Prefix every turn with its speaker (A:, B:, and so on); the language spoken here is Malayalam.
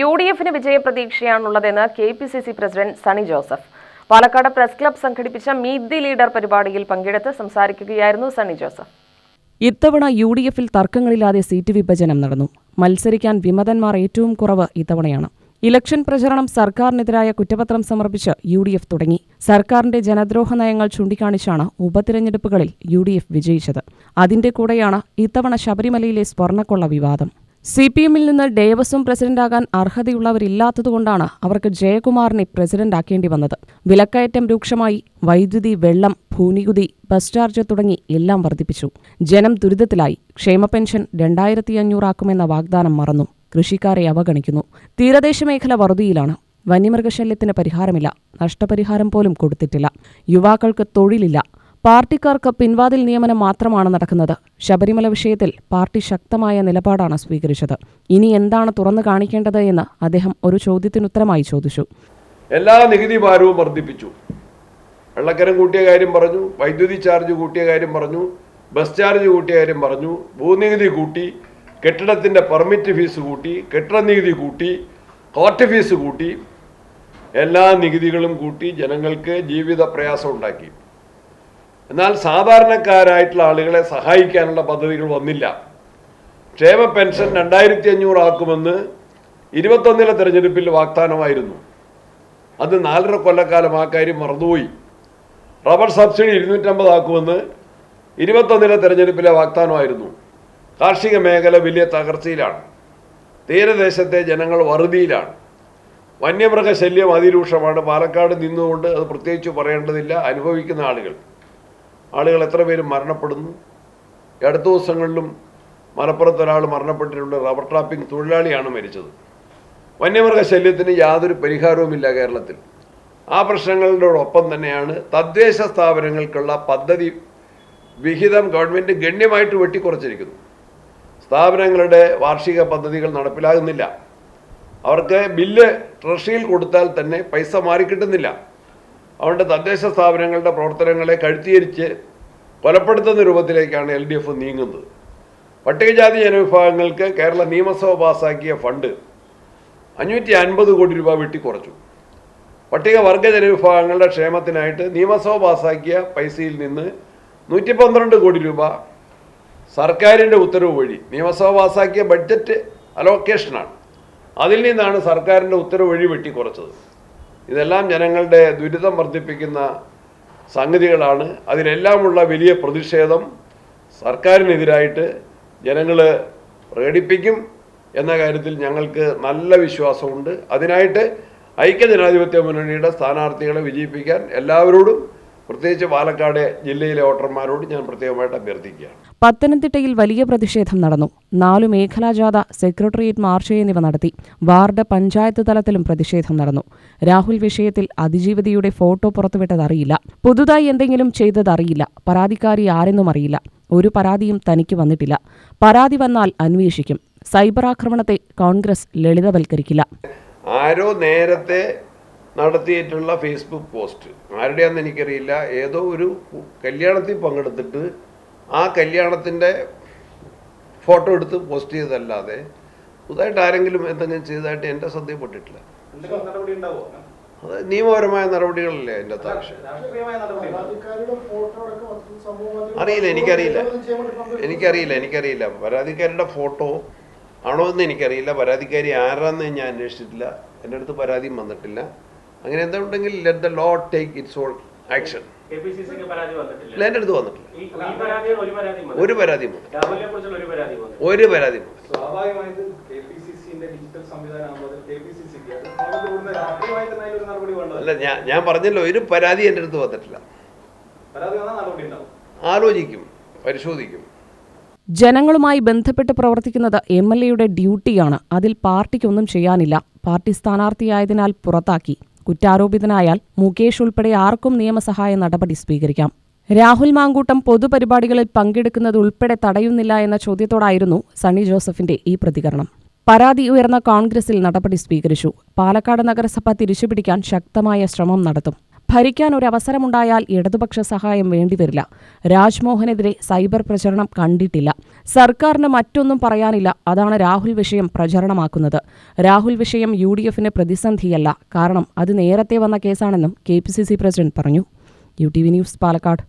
A: യു ഡി എഫിന് വിജയപ്രതീക്ഷയാണുള്ളതെന്ന് K P C C president Sunny Joseph Palakkad press club സംഘടിപ്പിച്ച മീറ്റ് ദി ലീഡർ പരിപാടിയിൽ പങ്കെടുത്ത് സംസാരിക്കുകയായിരുന്നു സണി ജോസഫ്
B: ഇത്തവണ യു ഡി എഫിൽ തർക്കങ്ങളില്ലാതെ സീറ്റ് വിഭജനം നടന്നു മത്സരിക്കാൻ വിമതന്മാർ ഏറ്റവും കുറവ് ഇത്തവണയാണ് ഇലക്ഷൻ പ്രചരണം സർക്കാരിനെതിരായ കുറ്റപത്രം സമർപ്പിച്ച് യു ഡി എഫ് തുടങ്ങി സർക്കാരിന്റെ ജനദ്രോഹ നയങ്ങൾ ചൂണ്ടിക്കാണിച്ചാണ് ഉപതിരഞ്ഞെടുപ്പുകളിൽ യു ഡി എഫ് വിജയിച്ചത് അതിന്റെ കൂടെയാണ് ഇത്തവണ ശബരിമലയിലെ സ്വർണക്കൊള്ള വിവാദം സി പി എമ്മിൽ നിന്ന് ദേവസ്വം പ്രസിഡന്റാകാൻ അർഹതയുള്ളവരില്ലാത്തതുകൊണ്ടാണ് അവർക്ക് ജയകുമാറിനെ പ്രസിഡന്റാക്കേണ്ടി വന്നത് വിലക്കയറ്റം രൂക്ഷമായി വൈദ്യുതി വെള്ളം ഭൂനികുതി ബസ് ചാർജ് തുടങ്ങി എല്ലാം വർദ്ധിപ്പിച്ചു ജനം ദുരിതത്തിലായി ക്ഷേമ പെൻഷൻ രണ്ടായിരത്തി അഞ്ഞൂറാക്കുമെന്ന വാഗ്ദാനം മറന്നു കൃഷിക്കാരെ അവഗണിക്കുന്നു തീരദേശ മേഖല വറുതിയിലാണ് വന്യമൃഗശല്യത്തിന് പരിഹാരമില്ല നഷ്ടപരിഹാരം പോലും കൊടുത്തിട്ടില്ല യുവാക്കൾക്ക് തൊഴിലില്ല പാർട്ടിക്കാർക്ക് പിൻവാതിൽ നിയമനം മാത്രമാണ് നടക്കുന്നത് ശബരിമല വിഷയത്തിൽ പാർട്ടി ശക്തമായ നിലപാടാണ് സ്വീകരിച്ചത് ഇനി എന്താണ് തുറന്നു കാണിക്കേണ്ടത് എന്ന് അദ്ദേഹം ഒരു ചോദ്യത്തിനുത്തരമായി ചോദിച്ചു
C: എല്ലാ നികുതി ഭാരവും വർദ്ധിപ്പിച്ചു വെള്ളക്കരം കൂട്ടിയ കാര്യം പറഞ്ഞു വൈദ്യുതി ചാർജ് കൂട്ടിയ കാര്യം പറഞ്ഞു ബസ് ചാർജ് കൂട്ടിയ കാര്യം പറഞ്ഞു ഭൂനികുതി കൂട്ടി കെട്ടിടത്തിൻ്റെ പെർമിറ്റ് ഫീസ് കൂട്ടി കെട്ടിട നികുതി കൂട്ടി കോർട്ട് ഫീസ് കൂട്ടി എല്ലാ നികുതികളും കൂട്ടി ജനങ്ങൾക്ക് ജീവിത പ്രയാസം ഉണ്ടാക്കി എന്നാൽ സാധാരണക്കാരായിട്ടുള്ള ആളുകളെ സഹായിക്കാനുള്ള പദ്ധതികൾ വന്നില്ല ക്ഷേമ പെൻഷൻ രണ്ടായിരത്തി അഞ്ഞൂറാക്കുമെന്ന് ഇരുപത്തൊന്നിലെ തെരഞ്ഞെടുപ്പിൽ വാഗ്ദാനമായിരുന്നു അത് നാലര കൊല്ലക്കാലം ആ കാര്യം മറന്നുപോയി റബ്ബർ സബ്സിഡി ഇരുന്നൂറ്റമ്പത് ആക്കുമെന്ന് ഇരുപത്തൊന്നിലെ തെരഞ്ഞെടുപ്പിലെ വാഗ്ദാനമായിരുന്നു കാർഷിക മേഖല വലിയ തകർച്ചയിലാണ് തീരദേശത്തെ ജനങ്ങൾ വറുതിയിലാണ് വന്യമൃഗ ശല്യം അതിരൂക്ഷമാണ് പാലക്കാട് നിന്നുകൊണ്ട് അത് പ്രത്യേകിച്ച് പറയേണ്ടതില്ല അനുഭവിക്കുന്ന ആളുകൾ ആളുകൾ എത്ര പേരും മരണപ്പെടുന്നു അടുത്ത ദിവസങ്ങളിലും മലപ്പുറത്ത് ഒരാൾ മരണപ്പെട്ടിട്ടുണ്ട് റബ്ബർ ട്രാപ്പിംഗ് തൊഴിലാളിയാണ് മരിച്ചത് വന്യമൃഗ ശല്യത്തിന് യാതൊരു പരിഹാരവുമില്ല കേരളത്തിൽ ആ പ്രശ്നങ്ങളോടൊപ്പം തന്നെയാണ് തദ്ദേശ സ്ഥാപനങ്ങൾക്കുള്ള പദ്ധതി വിഹിതം ഗവൺമെൻറ് ഗണ്യമായിട്ട് വെട്ടിക്കുറച്ചിരിക്കുന്നു സ്ഥാപനങ്ങളുടെ വാർഷിക പദ്ധതികൾ നടപ്പിലാകുന്നില്ല അവർക്ക് ബില്ല് ട്രഷറിയിൽ കൊടുത്താൽ തന്നെ പൈസ മാറിക്കിട്ടുന്നില്ല അതുകൊണ്ട് തദ്ദേശ സ്ഥാപനങ്ങളുടെ പ്രവർത്തനങ്ങളെ കഴുത്തിയരിച്ച് കൊലപ്പെടുത്തുന്ന രൂപത്തിലേക്കാണ് എൽ ഡി എഫ് നീങ്ങുന്നത് പട്ടികജാതി ജനവിഭാഗങ്ങൾക്ക് കേരള നിയമസഭ പാസാക്കിയ ഫണ്ട് അഞ്ഞൂറ്റി അൻപത് കോടി രൂപ വെട്ടിക്കുറച്ചു പട്ടികവർഗ ജനവിഭാഗങ്ങളുടെ ക്ഷേമത്തിനായിട്ട് നിയമസഭ പാസാക്കിയ പൈസയിൽ നിന്ന് നൂറ്റി പന്ത്രണ്ട് കോടി രൂപ സർക്കാരിൻ്റെ ഉത്തരവ് വഴി നിയമസഭ പാസാക്കിയ ബഡ്ജറ്റ് അലോക്കേഷനാണ് അതിൽ നിന്നാണ് സർക്കാരിൻ്റെ ഉത്തരവ് വഴി വെട്ടിക്കുറച്ചത് ഇതെല്ലാം ജനങ്ങളുടെ ദുരിതം വർദ്ധിപ്പിക്കുന്ന സംഗതികളാണ് അതിനെല്ലാമുള്ള വലിയ പ്രതിഷേധം സർക്കാരിനെതിരായിട്ട് ജനങ്ങൾ പ്രകടിപ്പിക്കും എന്ന കാര്യത്തിൽ ഞങ്ങൾക്ക് നല്ല വിശ്വാസമുണ്ട് അതിനായിട്ട് ഐക്യജനാധിപത്യ മുന്നണിയുടെ സ്ഥാനാർത്ഥികളെ വിജയിപ്പിക്കാൻ എല്ലാവരോടും പ്രത്യേകിച്ച് പാലക്കാട് ജില്ലയിലെ വോട്ടർമാരോട് ഞാൻ പ്രത്യേകമായിട്ട് അഭ്യർത്ഥിക്കുകയാണ്
B: പത്തനംതിട്ടയിൽ വലിയ പ്രതിഷേധം നടന്നു നാലു മേഖലാ ജാഥ സെക്രട്ടേറിയറ്റ് മാർച്ച് എന്നിവ നടത്തി വാർഡ് പഞ്ചായത്ത് തലത്തിലും പ്രതിഷേധം നടന്നു രാഹുൽ വിഷയത്തിൽ അതിജീവിതയുടെ ഫോട്ടോ പുറത്തുവിട്ടതറിയില്ല പുതുതായി എന്തെങ്കിലും ചെയ്തതറിയില്ല പരാതിക്കാരി ആരെന്നും അറിയില്ല ഒരു പരാതിയും തനിക്ക് വന്നിട്ടില്ല പരാതി വന്നാൽ അന്വേഷിക്കും സൈബർ ആക്രമണത്തെ കോൺഗ്രസ് ലളിതവൽക്കരിക്കില്ല
C: ആരോ നേരത്തെ നടത്തിയിട്ടുള്ള ഫേസ്ബുക്ക് പോസ്റ്റ് ആരുടെയാണെന്ന് എനിക്കറിയില്ല ഏതോ ഒരു കല്യാണത്തിൽ പങ്കെടുത്തിട്ട് ആ കല്യാണത്തിൻ്റെ ഫോട്ടോ എടുത്ത് പോസ്റ്റ് ചെയ്തല്ലാതെ പുതുതായിട്ട് ആരെങ്കിലും എന്തെങ്കിലും ചെയ്തതായിട്ട് എൻ്റെ ശ്രദ്ധയിൽപ്പെട്ടിട്ടില്ല അത് നിയമപരമായ നടപടികളല്ലേ എൻ്റെ താക്ഷ്യം അറിയില്ല എനിക്കറിയില്ല എനിക്കറിയില്ല എനിക്കറിയില്ല പരാതിക്കാരുടെ ഫോട്ടോ ആണോ എന്ന് എനിക്കറിയില്ല പരാതിക്കാരി ആരാന്ന് ഞാൻ അന്വേഷിച്ചിട്ടില്ല എൻ്റെ അടുത്ത് പരാതിയും വന്നിട്ടില്ല അങ്ങനെ എന്താ ഉണ്ടെങ്കിൽ let the law take its all action
D: എന്റെ അടുത്ത് വന്നിട്ടില്ല
C: ഒരു പരാതി ഒരു പരാതി അല്ല ഞാൻ ഞാൻ പറഞ്ഞല്ലോ ഒരു പരാതി എന്റെ അടുത്ത് വന്നിട്ടില്ല ആലോചിക്കും പരിശോധിക്കും
B: ജനങ്ങളുമായി ബന്ധപ്പെട്ട് പ്രവർത്തിക്കുന്നത് എം എൽ എയുടെ ഡ്യൂട്ടിയാണ് അതിൽ പാർട്ടിക്കൊന്നും ചെയ്യാനില്ല പാർട്ടി സ്ഥാനാർത്ഥിയായതിനാൽ പുറത്താക്കി കുറ്റാരോപിതനായാൽ മുകേഷ് ഉൾപ്പെടെ ആർക്കും നിയമസഹായ നടപടി സ്വീകരിക്കാം രാഹുൽ മാങ്കൂട്ടം പൊതുപരിപാടികളിൽ പങ്കെടുക്കുന്നത് ഉൾപ്പെടെ തടയുന്നില്ല എന്ന ചോദ്യത്തോടായിരുന്നു സണ്ണി ജോസഫിന്റെ ഈ പ്രതികരണം പരാതി ഉയർന്ന കോൺഗ്രസിൽ നടപടി സ്വീകരിച്ചു പാലക്കാട് നഗരസഭ തിരിച്ചുപിടിക്കാൻ ശക്തമായ ശ്രമം നടത്തും ഭരിക്കാൻ അവസരമുണ്ടായാൽ ഇടതുപക്ഷ സഹായം വേണ്ടിവരില്ല രാജ്മോഹനെതിരെ സൈബർ പ്രചരണം കണ്ടിട്ടില്ല സർക്കാരിന് മറ്റൊന്നും പറയാനില്ല അതാണ് രാഹുൽ വിഷയം പ്രചരണമാക്കുന്നത് രാഹുൽ വിഷയം യു ഡി എഫിന് പ്രതിസന്ധിയല്ല കാരണം അത് നേരത്തെ വന്ന കേസാണെന്നും K P C C president പറഞ്ഞു U T V news Palakkad